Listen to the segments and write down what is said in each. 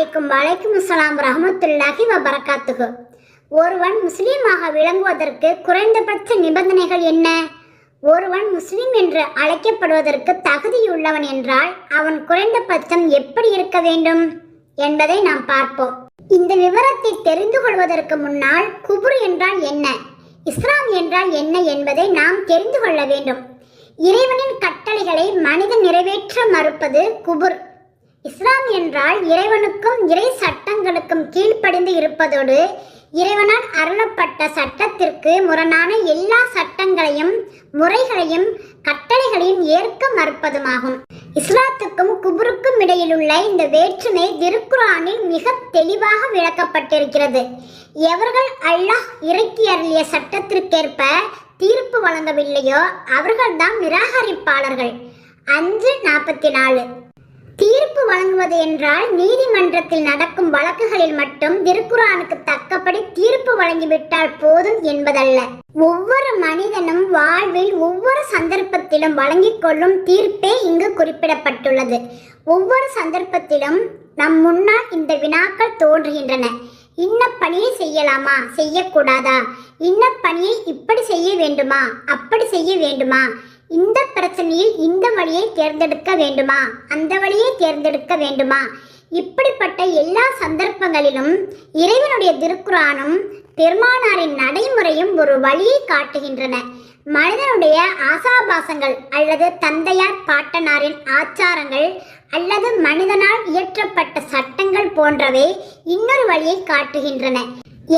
அலைக்கும் வலைக்கும் அஸ்லாம் ரஹமத்துல்லாஹி வபரகாத்துகு ஒருவன் முஸ்லீமாக விளங்குவதற்கு குறைந்தபட்ச நிபந்தனைகள் என்ன? ஒருவன் முஸ்லீம் என்று அழைக்கப்படுவதற்கு தகுதியுள்ளவன் என்றால் அவன் குறைந்தபட்சம் எப்படி இருக்க வேண்டும் என்பதை நாம் பார்ப்போம். இந்த விவரத்தை தெரிந்து கொள்வதற்கு முன்னால் குபுர் என்றால் என்ன? இஸ்லாம் என்றால் என்ன என்பதை நாம் தெரிந்து கொள்ள வேண்டும். இறைவனின் கட்டளைகளை மனிதன் நிறைவேற்ற மறுப்பது குபுர். இஸ்லாம் என்றால் இறைவனுக்கும் இறை சட்டங்களுக்கும் கீழ்ப்படிந்து இருப்பதோடு இறைவனால் அருளப்பட்ட சட்டத்திற்கு முரணான எல்லா சட்டங்களையும் முறைகளையும் கட்டளைகளையும் ஏற்க மறுப்பதுமாகும். இஸ்லாத்துக்கும் குபுருக்கும் இடையிலுள்ள இந்த வேற்றுமை திருக்குரானில் மிக தெளிவாக விளக்கப்பட்டிருக்கிறது. எவர்கள் அல்லாஹ் இறக்கி அருளிய சட்டத்திற்கேற்ப தீர்ப்பு வழங்கவில்லையோ அவர்கள்தான் நிராகரிப்பாளர்கள். அஞ்சு நாற்பத்தி நாலு. தீர்ப்பு வழங்குவது என்றால் நீதிமன்றத்தில் நடக்கும் வழக்குகளில் மட்டும் திருக்குறானுக்கு தக்கபடி தீர்ப்பு வழங்கிவிட்டால் போதும் என்பதல்ல. ஒவ்வொரு மனிதனும் வாழ்வில் ஒவ்வொரு சந்தர்ப்பத்திலும் வழங்கிக் கொள்ளும் தீர்ப்பே இங்கு குறிப்பிடப்பட்டுள்ளது. ஒவ்வொரு சந்தர்ப்பத்திலும் நம் முன்னால் இந்த வினாக்கள் தோன்றுகின்றன. இன்ன பணியை செய்யலாமா? செய்யக்கூடாதா? இன்ன பணியை இப்படி செய்ய வேண்டுமா? அப்படி செய்ய வேண்டுமா? இந்த பிரச்சனையில் இந்த வழியை தேர்ந்தெடுக்க வேண்டுமா? அந்த வழியை தேர்ந்தெடுக்க வேண்டுமா? இப்படிப்பட்ட எல்லா சந்தர்ப்பங்களிலும் இறைவனுடைய திருக்குறானும் பெருமானாரின் நடைமுறையும் ஒரு வழியை காட்டுகின்றன. மனிதனுடைய ஆசாபாசங்கள் அல்லது தந்தையார் பாட்டனாரின் ஆச்சாரங்கள் அல்லது மனிதனால் இயற்றப்பட்ட சட்டங்கள் போன்றவை இன்னொரு வழியை காட்டுகின்றன.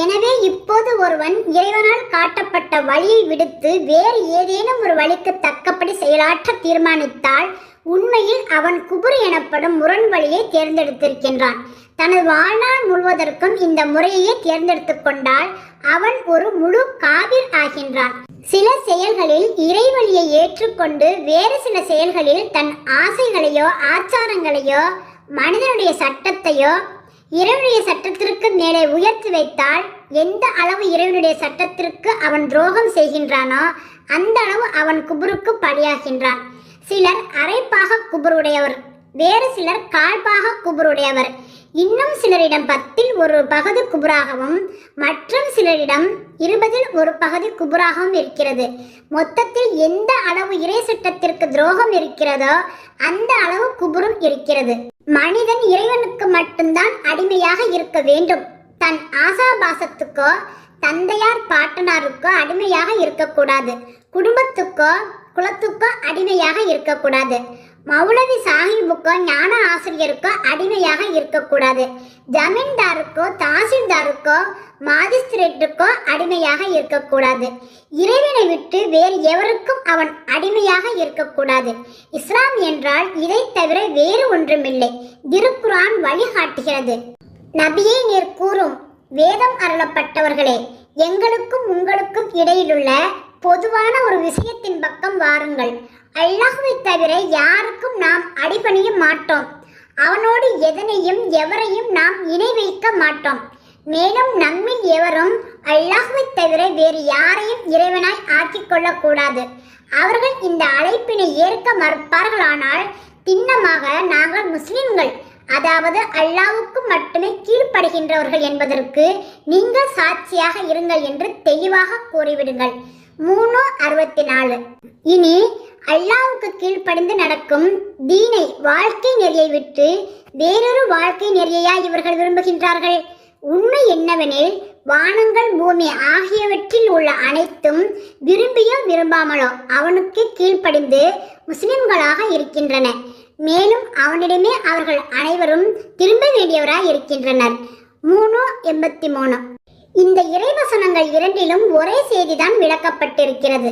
எனவே இப்போது ஒருவன் இறைவனால் காட்டப்பட்ட வழியை விடுத்து வேறு ஏதேனும் ஒரு வழிக்கு தக்கபடி செயலாற்ற தீர்மானித்தால் உண்மையில் அவன் குபுர் எனப்படும் முரண் வழியை தேர்ந்தெடுத்திருக்கின்றான். தனது வாழ்நாள் முழுவதற்கும் இந்த முறையையே தேர்ந்தெடுத்து கொண்டால் அவன் ஒரு முழு காவிர் ஆகின்றான். சில செயல்களில் இறைவழியை ஏற்றுக்கொண்டு வேறு சில செயல்களில் தன் ஆசைகளையோ ஆச்சாரங்களையோ மனிதனுடைய சட்டத்தையோ இறைவனுடைய சட்டத்திற்கு மேலே உயர்த்தி வைத்தால் எந்த அளவு இறைவனுடைய சட்டத்திற்கு அவன் துரோகம் செய்கின்றானோ அந்த அளவு அவன் குபுருக்கு பலியாகின்றான். சிலர் அரைப்பாக குபுருடையவர் வேறு சிலர் கால்பாக குபுருடையவர் இன்னும் சிலரிடம் பத்தில் ஒரு பகுதி குபுராகவும் மற்றும் சிலரிடம் இருபதில் ஒரு பகுதி குபுராகவும் இருக்கிறது. மொத்தத்தில் எந்த அளவு இறை சட்டத்திற்கு துரோகம் இருக்கிறதோ அந்த அளவு குபுரும் இருக்கிறது. மனிதன் இறைவனுக்கு மட்டும்தான் அடிமையாக இருக்க வேண்டும். தன் ஆசாபாசத்துக்கோ தந்தையார் பாட்டனாருக்கோ அடிமையாக இருக்கக்கூடாது. குடும்பத்துக்கோ குலத்துக்கோ அடிமையாக இருக்கக்கூடாது. மௌலவி சாஹிபுக்கோ ஞான ஆசிரியருக்கோ அடிமையாக இருக்கக்கூடாது. ஜமீன்தாருக்கோ தாசில்தாருக்கோ மாஜிஸ்திரேட்டுக்கோ அடிமையாக இருக்கக்கூடாது. இறைவனை விட்டு வேறு எவருக்கும் அவன் அடிமையாக இருக்கக்கூடாது. இஸ்லாம் என்றால் இதை தவிர வேறு ஒன்றுமில்லை. திருக்குரான் வழிகாட்டுகிறது. நபியே நீர் கூறும் வேதம் அருளப்பட்டவர்களே எங்களுக்கும் உங்களுக்கும் இடையிலுள்ள பொதுவான ஒரு விஷயத்தின் பக்கம் வாருங்கள். அல்லாஹுவை தவிர யாருக்கும் நாம் அடிபணிய மாட்டோம். அவனோடு எதனையும் எவரையும் நாம் இணை வைக்க மாட்டோம். மேலும் நம்மில் எவரும் அல்லாஹுவை தவிர வேறு யாரையும் இறைவனாய் ஆக்கிக் கொள்ளக்கூடாது. அவர்கள் இந்த அழைப்பினை ஏற்க மறுப்பார்களானால் திண்ணமாக நாங்கள் முஸ்லிம்கள். அதாவது அல்லாவுக்கு மட்டுமே கீழ்ப்படுகின்றவர்கள் என்பதற்கு நீங்கள் சாட்சியாக இருங்கள் என்று தெளிவாக கூறிவிடுங்கள். மூணு அறுபத்தி நாலு இனி அல்லாவுக்கு கீழ்ப்படிந்து நடக்கும் தீனை வாழ்க்கை நெறியை விட்டு வேறொரு வாழ்க்கை நெறியா இவர்கள் விரும்புகின்றார்கள்? உண்மை என்னவெனில் வானங்கள் பூமி ஆகியவற்றில் உள்ள அனைத்தும் விரும்பியோ விரும்பாமலோ அவனுக்கு கீழ்ப்படிந்து முஸ்லிம்களாக இருக்கின்றன. மேலும் அவனிடமே அவர்கள் அனைவரும் திரும்ப வேண்டியவராய் இருக்கின்றனர். மூணு எண்பத்தி மூணு. இந்த இறைவசனங்கள் இரண்டிலும் ஒரே செய்திதான் விளக்கப்பட்டிருக்கிறது.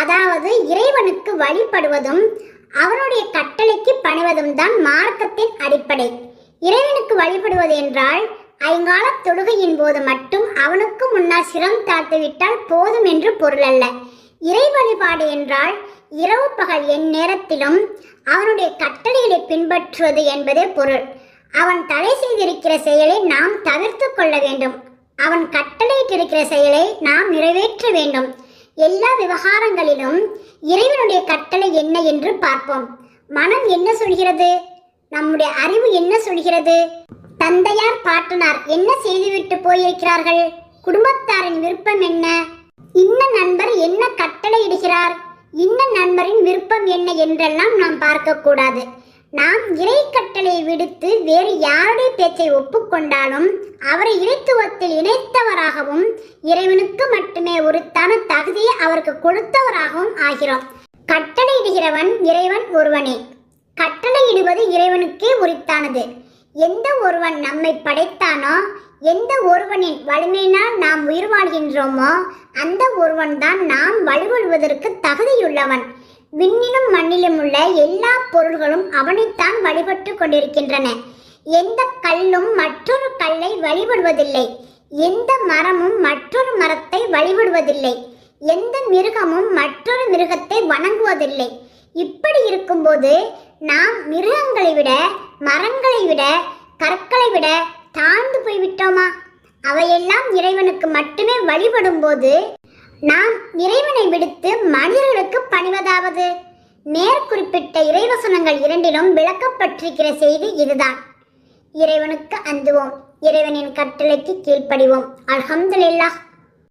அதாவது இறைவனுக்கு வழிபடுவதும் அவருடைய கட்டளைக்கு பணிவதும் தான் மார்க்கத்தின் அடிப்படை. இறைவனுக்கு வழிபடுவது என்றால் ஐங்கால தொழுகையின் போது மட்டும் அவனுக்கு முன்னால் சிரம் தாழ்த்துவிட்டால் போதும் என்று பொருள் அல்ல. இறை வழிபாடு என்றால் இரவு பகல் என் நேரத்திலும் அவனுடைய கட்டளைகளை பின்பற்றுவது என்பதே பொருள். அவன் தடை செய்திருக்கிற செயலை நாம் தவிர்த்து கொள்ள வேண்டும். அவன் கட்டளையிட்டிருக்கிற செயலை நாம் நிறைவேற்ற வேண்டும். எல்லா விவகாரங்களிலும் இறைவனுடைய கட்டளை என்ன என்று பார்ப்போம். மனம் என்ன சொல்கிறது? நம்முடைய அறிவு என்ன சொல்கிறது? தந்தையார் பாட்டனார் என்ன செய்துவிட்டு போயிருக்கிறார்கள்? குடும்பத்தாரின் விருப்பம் என்ன? இன்ன நண்பர் என்ன கட்டளை இடுகிறார் இன்ன நண்பரின் விருப்பம் என்ன என்றெல்லாம் நாம் பார்க்கக்கூடாது. நாம் இறை கட்டளை விடுத்து வேறு யாருடைய பேச்சை ஒப்புக்கொண்டாலும் அவரை இறைத்துவத்தில் இணைத்தவராகவும் இறைவனுக்கு மட்டுமே உரித்தான தகுதியை அவருக்கு கொடுத்தவராகவும் ஆகிறோம். கட்டளையிடுகிறவன் இறைவன் ஒருவனே. கட்டளையிடுவது இறைவனுக்கே உரித்தானது. எந்த ஒருவன் நம்மை படைத்தானோ எந்த ஒருவனின் வலிமையினால் நாம் உயிர் வாழ்கின்றோமோ அந்த ஒருவன் தான் நாம் வழிபடுவதற்கு தகுதியுள்ளவன். விண்ணிலும் மண்ணிலும் உள்ள எல்லா பொருள்களும் அவனைத்தான் வழிபட்டு கொண்டிருக்கின்றன. எந்த கல்லும் மற்றொரு கல்லை வழிபடுவதில்லை. எந்த மரமும் மற்றொரு மரத்தை வழிபடுவதில்லை. எந்த மிருகமும் மற்றொரு மிருகத்தை வணங்குவதில்லை. இப்படி இருக்கும்போது நாம் மிருகங்களை விட மரங்களை விட கற்களை விட தாழ்ந்து போய்விட்டோமா? அவையெல்லாம் இறைவனுக்கு மட்டுமே வழிபடும் போது நாம் இறைவனை விடுத்து மனிதர்களுக்கு நேர் மேற்குறிப்பிட்ட இறைவசனங்கள் இரண்டிலும் விளக்கப்பட்டிருக்கிற செய்தி இதுதான். இறைவனுக்கு அந்துவோம் இறைவனின் கட்டளைக்கு கீழ்ப்படிவோம். அல்ஹம்துலில்லாஹ்.